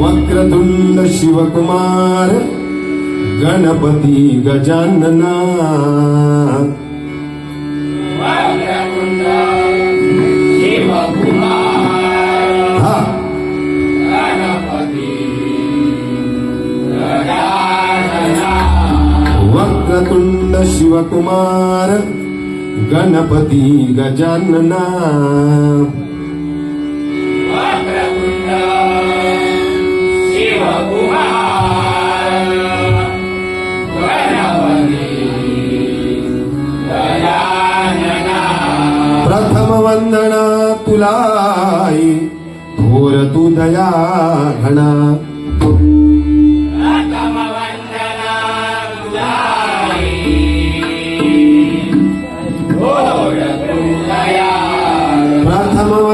वक्रतुंड शिवकुमार गणपती गजानना। वक्रतुंड शिवकुमार गणपती गजानना. प्रथम वंदना तुलाई थोर तू दया घणा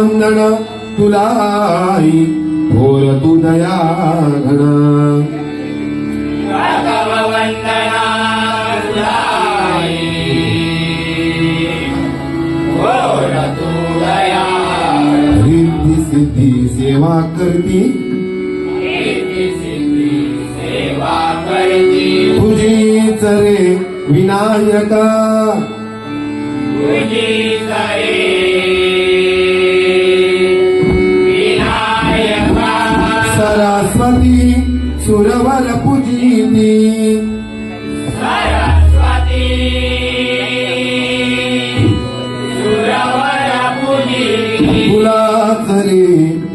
वंदन तुलाई थोर तू दया तुझया रिद्धी सिद्धी सेवा करती. कीर्ती सिद्धी सेवा करती. तुझीच रे विनायका. तुझी करे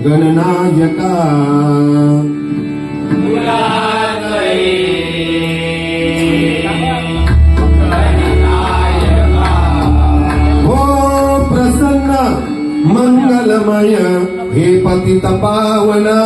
गणनायका। हो प्रसन्न मंगलमय हे पतित पावना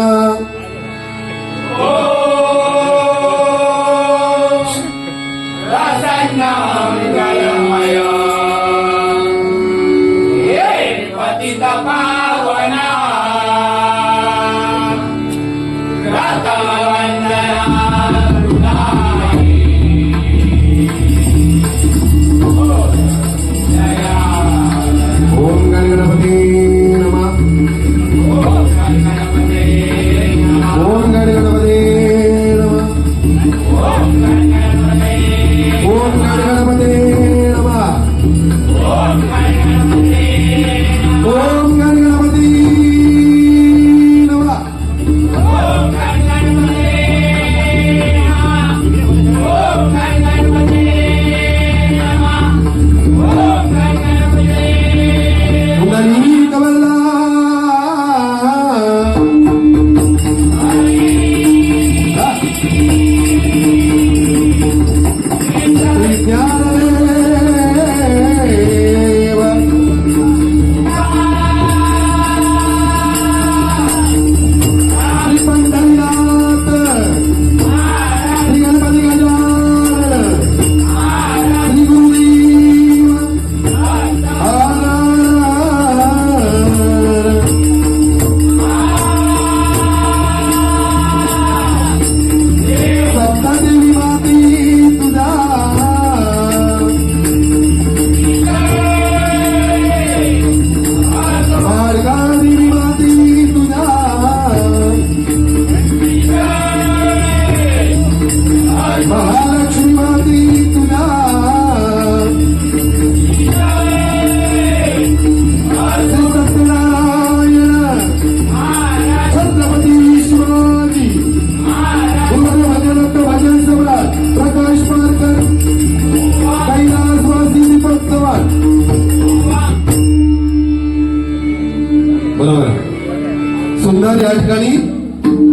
बरोबर सुंदर या ठिकाणी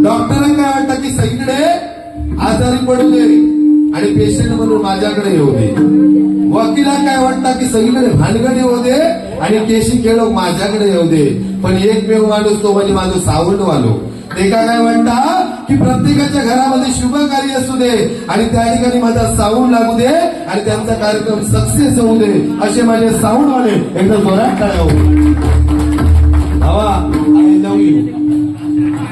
डॉक्टरांना काय वाटतं की सगळीकडे आजारी पडले आणि पेशंट म्हणून माझ्याकडे येऊ दे? वकिला काय वाटतं की सगळीकडे भानगड येऊ दे आणि केशी खेळ माझ्याकडे येऊ दे? पण एकमेव माणूस तो म्हणजे माझं सावंत वालो. ते काय म्हणता की प्रत्येकाच्या घरामध्ये शुभ कार्य असू दे आणि त्या ठिकाणी माझा साऊंड लागू दे आणि त्यांचा कार्यक्रम सक्सेस होऊ दे असे माझे साऊंड वाले एकदम जोरात टाळ्या हवा आय लव्ह यू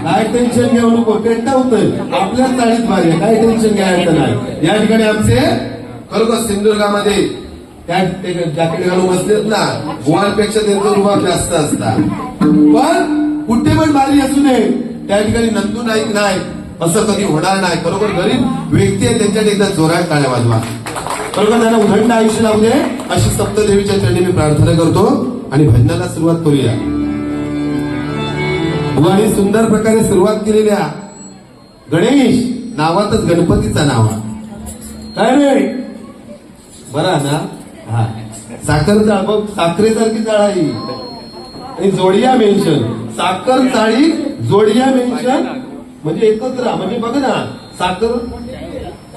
काय टेन्शन घेऊ नको पेटा होतोय आपल्याच चाळीत भारी काय टेन्शन घ्यायचं नाही. या ठिकाणी आमचे खरोखर सिंधुदुर्गामध्ये त्या जॅकेट घालून बसलेत ना गोवांपेक्षा त्यांचा रुबाब जास्त असतात. पण कुठे पण भारी असू नये त्या ठिकाणी नंदू नाईक नाही असं कधी होणार नाही. खरोखर गरीब व्यक्ती आहे त्यांच्याकडे एकदा जोरात टाळ्या वाजवा. खरोखर त्यांना उघडणं आयुष्य लावू दे अशी सप्तदेवीच्या चरणी मी प्रार्थना करतो आणि भजनाला सुरुवात करूया. आणि सुंदर प्रकारे सुरुवात केलेल्या गणेश नावातच गणपतीचा नाव काय रे? बरा ना? हा. साखर चाळ बघ साखरेसारखी चाळ आहे आणि जोडिया मेन्शन साखर चाळी जोडिया मेन्शन म्हणजे एकत्र. म्हणजे बघ ना साखर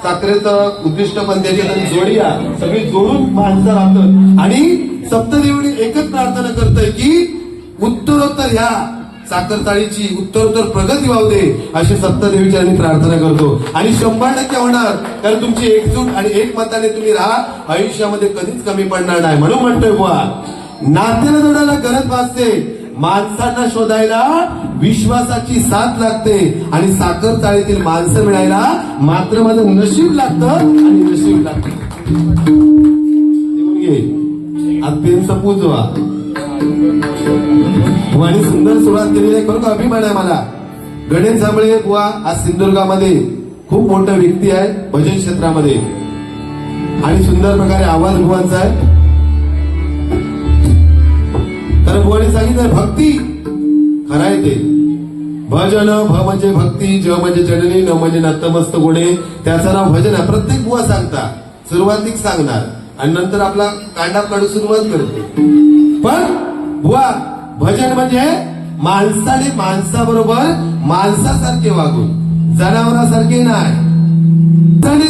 साखरेचं उद्दिष्ट पण त्याच्यात आणि जोडिया. सगळी जोडून माणसं राहतात. आणि सप्तदेवडी एकच प्रार्थना करतय की उत्तरोत्तर ह्या. साखर चाळीची उत्तरोत्तर प्रगती व्हावते दे अशी सप्तदेवीच्या आम्ही प्रार्थना करतो. आणि शंभर टक्के होणार कारण तुमची एकजूट आणि एक मताने तुम्ही राहा आयुष्यामध्ये कधीच कमी पडणार नाही. म्हणून म्हणतोय बुवा नात्याला जोडायला गरज भासते माणसांना शोधायला विश्वासाची साथ लागते आणि साखर चाळीतील माणसं मिळायला मात्र माझं नशीब लागतं आणि नशीब लागतं. लिहून घे आज आणि सुंदर सुरुवात केलेली आहे. खरोखर अभिमान आहे मला. गणेश झांबळे बुवा आज सिंधुदुर्गामध्ये खूप मोठा व्यक्ती आहे भजन क्षेत्रामध्ये. आणि सुंदर प्रकारे आवाज बुवांचा आहे. तर बुवाने सांगितलं भक्ती खरं आहे ते. भजन भ म्हणजे भक्ती ज म्हणजे जननी न म्हणजे नतमस्त गुणे. त्याचं नाव भजन आहे. प्रत्येक बुवा सांगता सुरुवातीक सांगणार. आणि नंतर आपला कांडा काढून सुरुवात करते. पण वाघ भजन म्हणजे माणसाने माणसाबरोबर माणसासारखे वागून. जनावरासारखे नाही.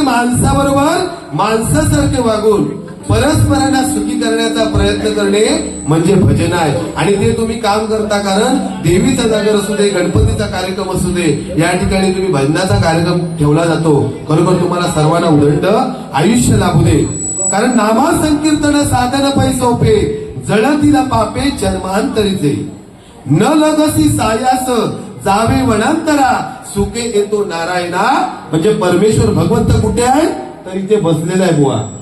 माणसाबरोबर माणसासारखे वागून परस्परांना सुखी करण्याचा प्रयत्न करणे म्हणजे भजन आहे. आणि ते तुम्ही काम करता कारण देवीचा जागर असू दे गणपतीचा कार्यक्रम असू दे या ठिकाणी तुम्ही भजनाचा कार्यक्रम ठेवला जातो. खरोखर तुम्हाला सर्वांना उदंड आयुष्य लाभू दे. कारण नामा संकीर्तन साधन पै सोपे. जळतीला पापे जन्मांतरीचे न लगसी सायास जावे वनांतरा. सुके येतो नारायणा. म्हणजे परमेश्वर भगवंत कुठे आहे? तर इथे बसलेला आहे बुवा.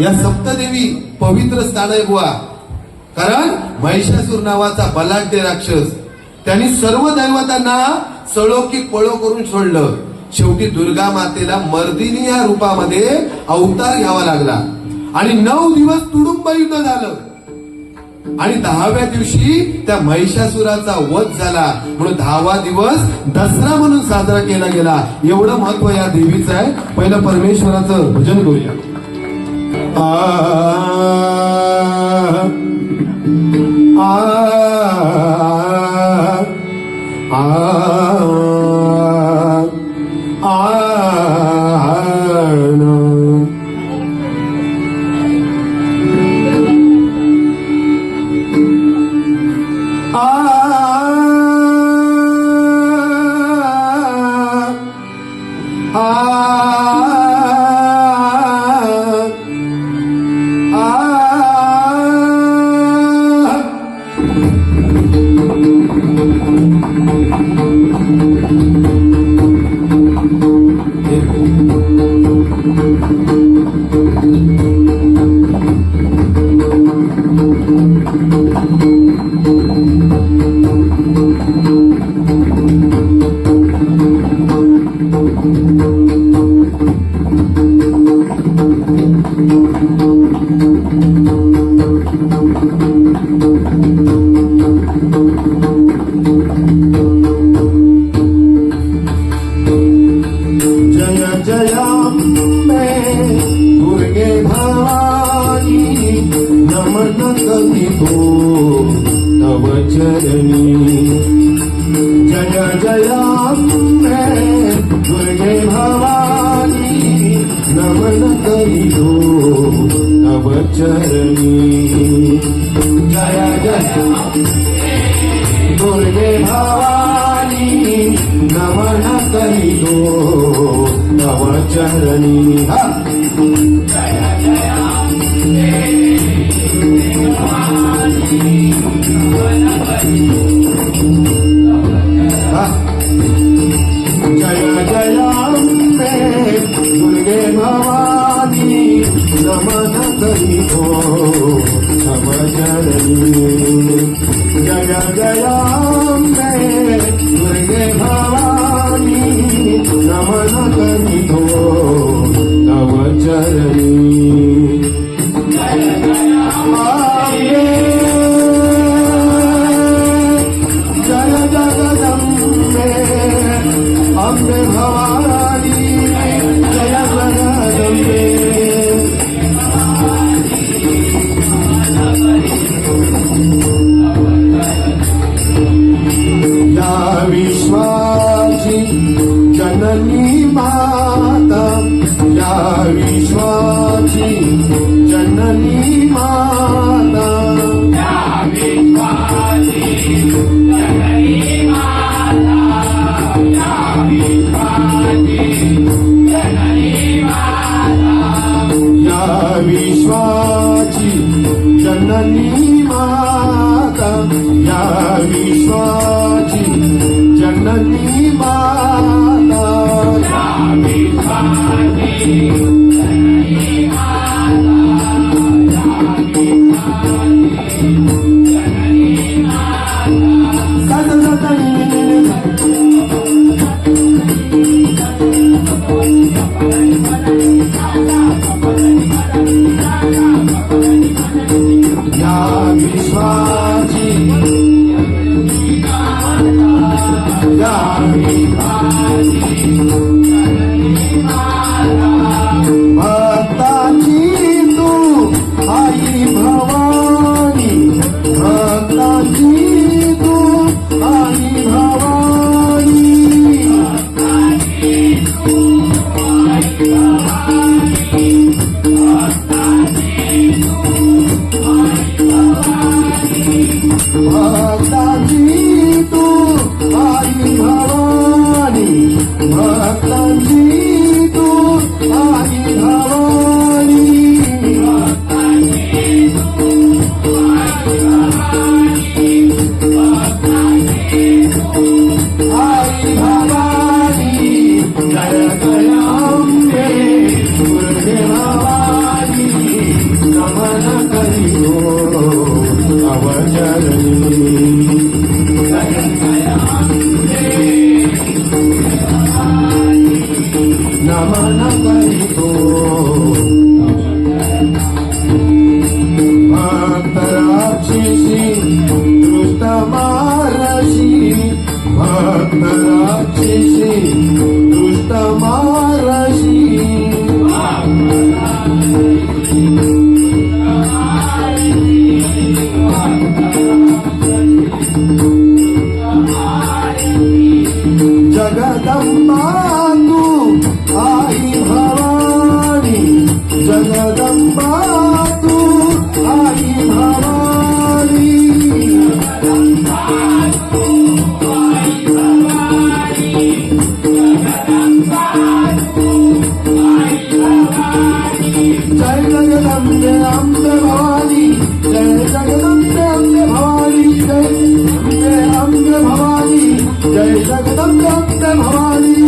या सप्तदेवी पवित्र स्थान आहे बुवा. कारण महिषासूर नावाचा बलाढ्य राक्षस. त्यांनी सर्व दैवतांना सळोकी पळो करून सोडलं. शेवटी दुर्गा मातेला मर्दिनी या रूपामध्ये अवतार घ्यावा लागला. आणि नऊ दिवस तुडुंब युद्ध झालं. आणि दहाव्या दिवशी त्या महिषासुराचा वध झाला. म्हणून दहावा दिवस दसरा म्हणून साजरा केला गेला. एवढं महत्त्व या देवीचं आहे. पहिलं परमेश्वराचं भजन करूया. आ, आ, आ, आ, जयाम्बे दुर्गे भवानी नमन करितो तव चरणी जय जय अम्बे दुर्गे भवानी नमन करियो तव चरणी जय जय दुर्गे भवानी नमन करियो तव चरणी हा. हा. जय जय अम्बे दुर्गे भवानी नमन करियो तव चरणी जय जय चरणी जय जगदम्बे अम्बे भवानी जय जगदम्बे अम्बे भवानी जय अम्बे अम्बे भवानी जय जगदम्बे अम्बे भवानी